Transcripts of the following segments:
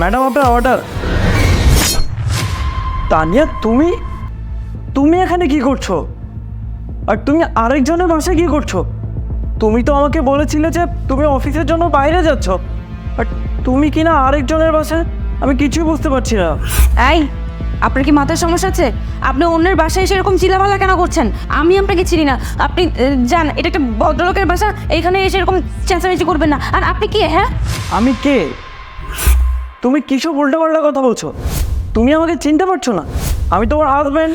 Madam আপনার order Tania তুমি তুমি এখানে কি করছ? আর তুমি আরেকজনের বাসায় কি করছ? তুমি তো আমাকে বলেছিলে যে তুমি অফিসের জন্য বাইরে যাচ্ছ। আর তুমি কি না আরেকজনের বাসায়? আমি কিছুই বুঝতে পারছি না। এই আপনার কি মাথার সমস্যা আছে? আপনি অন্যের বাসায় এসে এরকম চিলাপালা কেন করছেন? আমি আপনাকে চিনি না। আপনি যান এটা একটা ভদ্রলোকের বাসা। এইখানে এসে এরকম চেঁচামেচি করবেন না। আর আপনি কি হ্যাঁ? আমি কে? তুমি কিসব উল্টো পাল্টা কথা বলছো। তুমি আমাকে চিনতে পারছ না। আমি তোমার হাজব্যান্ড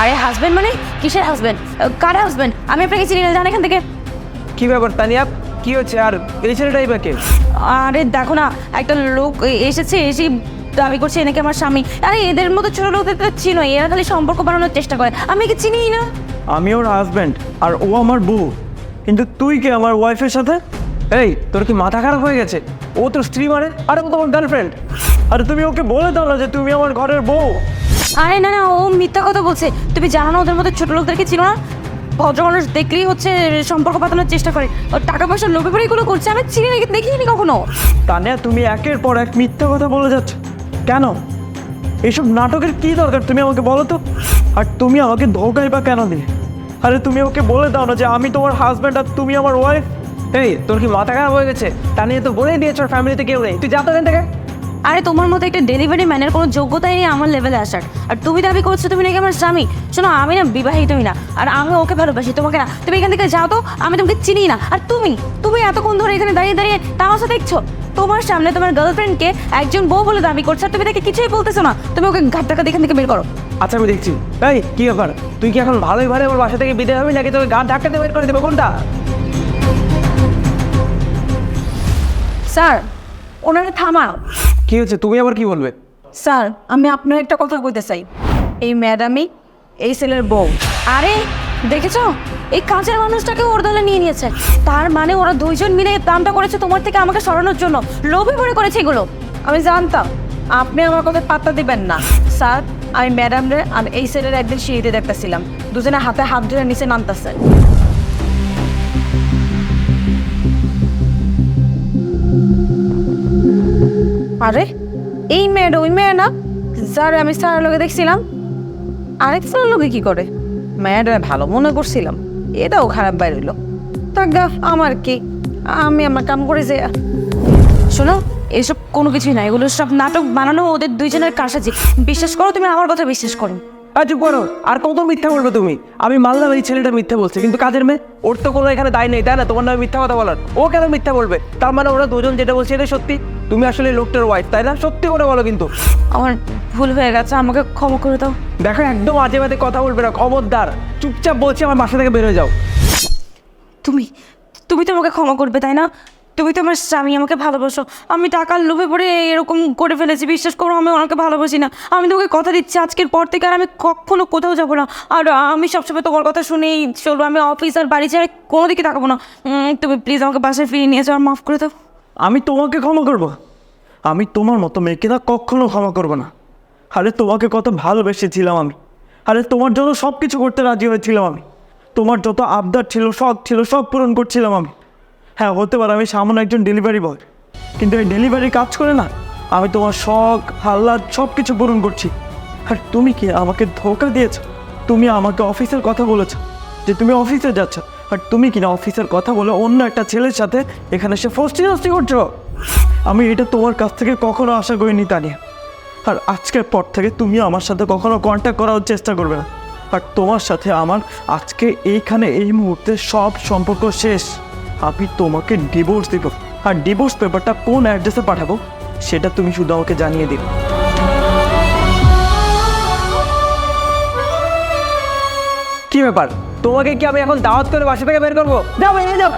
আরে হাজবেন্ড মানে? কিসের হাজবেন্ড কার হাজবেন্ড আমি আপনাকে চিনি না জান এখান থেকে। কি ব্যাপার তানিয়া? কি হচ্ছে? আর এই ছেলেটাই বা কে? আরে দেখো না একটা লোক এসেছে এসে দাবি করছে এনেকে আমার স্বামী। আরে এদের মতো ছোট লোকদের তো চিনোই এরা খালি সম্পর্ক বানানোর চেষ্টা করে। আমি কি চিনিই না? আমি ওর হাজব্যান্ড আর ও আমার বউ। কিন্তু তুই কে আমার ওয়াইফের সাথে? এই তোর কি মাথা খারাপ হয়ে গেছে? ও তোর স্ত্রী মানে আরে ও তোমার গার্লফ্রেন্ড আরে তুমি ওকে বলে দাও না যে তুমি আমার ঘরের বউ। আরে না না ও মিথ্যা কথা বলছে। তুমি জানো না ওদের মধ্যে ছোট লোকদেরকে চিনো না? ভদ্র মানুষ দেখলেই হচ্ছে সম্পর্ক পাতানোর চেষ্টা করে। ও টাকা পয়সা লোভে পরে এগুলো করছে আমি চিনি না দেখিনি কখনো। তানিয়া তুমি একের পর এক মিথ্যা কথা বলে যাচ্ছ। কেন? এইসব নাটকের কি দরকার তুমি আমাকে বলো তো? আর তুমি আমাকে ধোকাই বা কেন দিলে? আরে তুমি ওকে বলে দাও না যে আমি তোমার হাজব্যান্ড আর তুমি আমার ওয়াইফ এই তোর কি মাথা খারাপ হয়ে গেছে? তানিয়া তো বলেই দিয়েছ ওর ফ্যামিলিতে কেউ নেই। তুই যা তো এখান থেকে। আরে তোমার মতো একটা ডেলিভারি ম্যানের কোনো যোগ্যতাই নেই আমার লেভেলে আসার। আর তুমি দাবি করছ তুমি নাকি আমার স্বামী? শোনো আমি না বিবাহিতই না আর আমি ওকে ভালোবাসি তোমাকে না। তুমি এখান থেকে যাও তো আমি তোমাকে চিনি না। আর তুমি তুমি এতক্ষণ ধরে এখানে দাঁড়িয়ে দাঁড়িয়ে তামাশা দেখছ? তোমার সামনে তোমার গার্লফ্রেন্ডকে একজন বউ বলে দাবি করছে আর তুমি তাকে কিছুই বলতেছো না। তুমি ওকে ঘাট টাকা এখান থেকে বের করো। আচ্ছা আমি দেখছি। এই কি ব্যাপার? তুই কি এখন ভালোই ভালো আমার বাসা থেকে বিদায় হবি নাকি তোকে গা ধাক্কাতে বের করে দেবো? কোনটা? স্যার ওনারা থামাও। কি হচ্ছে তুমি আবার কি বলবে? স্যার আমি আপনার একটা কথা কইতে চাই। এই ম্যাডামই এই ছেলের বউ। আরে দেখেছ? এই কাজের মানুষটাকে ওর দলে নিয়ে নিয়েছে। তার মানে ওরা দুইজন মিলে প্ল্যানটা করেছে তোমার থেকে আমাকে সরানোর জন্য। লোভে পড়ে করেছে এগুলো। আমি জানতাম আপনি আমার কথা পাত্তা দিবেন না। স্যার আমি ম্যাডাম রে আর এই ছেলের একদিন সিঁড়িতে দেখতেছিলাম। দুজনে হাতে হাত ধরে নিচে নামতেছে। আরে, এই মেয়েটা, ওই মেয়ে না? যার আমি স্যারের লোকে দেখছিলাম। আরেক স্যারের লোকে কি করে? মেয়েটা ভালো মনে করছিলাম। এটাও খারাপ বাইরইল তা গা, আমার কি? আমি আমার কাম করে যে শোনো, এসব কোনো কিছুই না। এগুলো সব নাটক বানানো, ওদের দুইজনের কারসাজি বিশ্বাস করো, তুমি আমার কথা বিশ্বাস করো। আর চুপ করো। আর কত মিথ্যা বলবে তুমি? আমি মানলাম এই ছেলেটা মিথ্যা বলছে, কিন্তু কাজের মেয়ে, ওর তো কোনো এখানে দায় নেই, তাই না? তোমার নামে মিথ্যা কথা বলার। ও কেন মিথ্যা বলবে? তার মানে ওরা দুজন যেটা বলছে এটা সত্যি? তুমি আসলে লোকটার ওয়াইফ তাই না? সত্যি করে বলো কিন্তু। আমার ভুল হয়ে গেছে আমাকে ক্ষমা করে দাও। দেখো একদম আজে বাজে কথা বলবে না খবরদার। চুপচাপ বলছি আমার বাসা থেকে বেরোয় যাও। তুমি তুমি তো আমাকে ক্ষমা করবে তাই না? তুমি তো আমার স্বামী আমাকে ভালোবাসো। আমি টাকার লোভে পড়ে এরকম করে ফেলেছি বিশ্বাস করো আমি ওনাকে ভালোবাসি না। আমি তোমাকে কথা দিচ্ছি আজকের পর থেকে আর আমি কখনো কোথাও যাব না। আর আমি সবসময় তোমার কথা শুনেই চলবো আমি অফিস আর বাড়ি ছেড়ে কোনো দিকে তাকাবো না। তুমি প্লিজ আমাকে বাসায় ফিরিয়ে নিয়ে যাও আর মাফ করে দাও। আমি তোমাকে ক্ষমা করব। আমি তোমার মতো মেয়েকে না কখনো ক্ষমা করব না। আরে তোমাকে কত ভালোবেসেছিলাম আমি। আরে তোমার জন্য সব কিছু করতে রাজি হয়েছিলাম আমি। তোমার যত আবদার ছিল, শখ ছিল, সব পূরণ করছিলাম আমি। হ্যাঁ হতে পারে আমি সামান্য একজন ডেলিভারি বয় কিন্তু এই ডেলিভারি কাজ করে না। আমি তোমার শখ, হাল্লাদ সব কিছু পূরণ করছি। আর তুমি কি আমাকে ধোকা দিয়েছ? তুমি আমাকে অফিসের কথা বলেছ যে তুমি অফিসে যাচ্ছ। আর তুমি কিনা অফিসের কথা বলে অন্য একটা ছেলের সাথে এখানে সে ফস্টি নস্টি করছ? আমি এটা তোমার কাছ থেকে কখনো আশা করিনি, তানিয়া। আর আজকের পর থেকে তুমি আমার সাথে কখনো কন্ট্যাক্ট করার চেষ্টা করবে না। আর তোমার সাথে আমার আজকে এইখানে এই মুহূর্তে সব সম্পর্ক শেষ। আমি তোমাকে ডিভোর্স দিব। আর ডিভোর্স পেপারটা কোন অ্যাড্রেসে পাঠাবো, সেটা তুমি শুধু আমাকে জানিয়ে দিবে। কি ব্যাপার? তোমাকে কি আমি এখন দাওয়াত করে বাসা থেকে বের করব? যাব যাও।